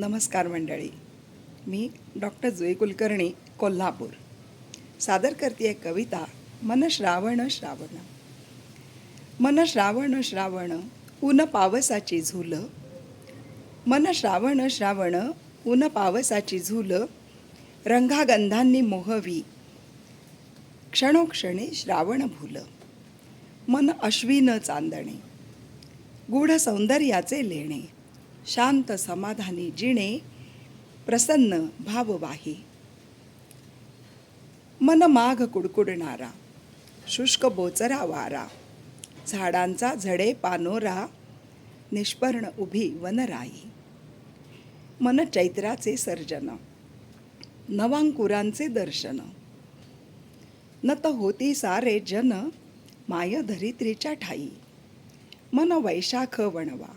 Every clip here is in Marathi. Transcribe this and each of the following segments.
नमस्कार मंडळी. मी डॉक्टर जुई कुलकर्णी कोल्हापूर. सादर करते कविता मन श्रावण श्रावण. मन श्रावण श्रावण ऊन पावसाची झुल. मन श्रावण श्रावण ऊन पावसाची झुल. रंगागंधांनी मोहवी. क्षणोक्षणी श्रावण भूल. मन अश्विन चांदणे. गूढ सौंदर्याचे लेणे. शांत समाधानी जिणे प्रसन्न भाववाही. मन माघ कुडकुडणारा शुष्क बोचरा वारा झाडांचा झडे पानोरा निष्पर्ण उभी वनराई. मन चैत्राचे सर्जन नवांकुरांचे दर्शन. नत होती सारे जन माय धरित्रीच्या ठाई. मन वैशाख वणवा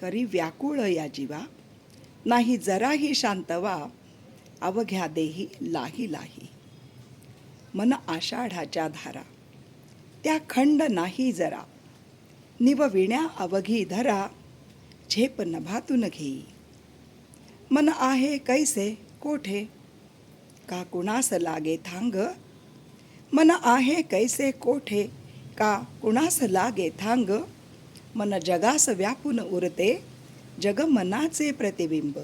करी व्याकुळ या जीवा. नाही जराही शांतवा अवघ्या देही लाही लाही. मन आषाढाच्या धारा. त्या खंड नाही जरा. निवविण्या अवघी धरा झेप नभातून घेई मन आहे कैसे कोठे? का कुणास लागे थांग? मन आहे कैसे कोठे? का कुणास लागे थांग? मन जगास व्यापून उरते जग मनाचे प्रतिबिंब.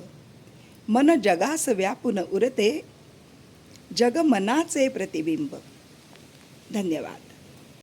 मन जगास व्यापून उरते जग मनाचे प्रतिबिंब. धन्यवाद.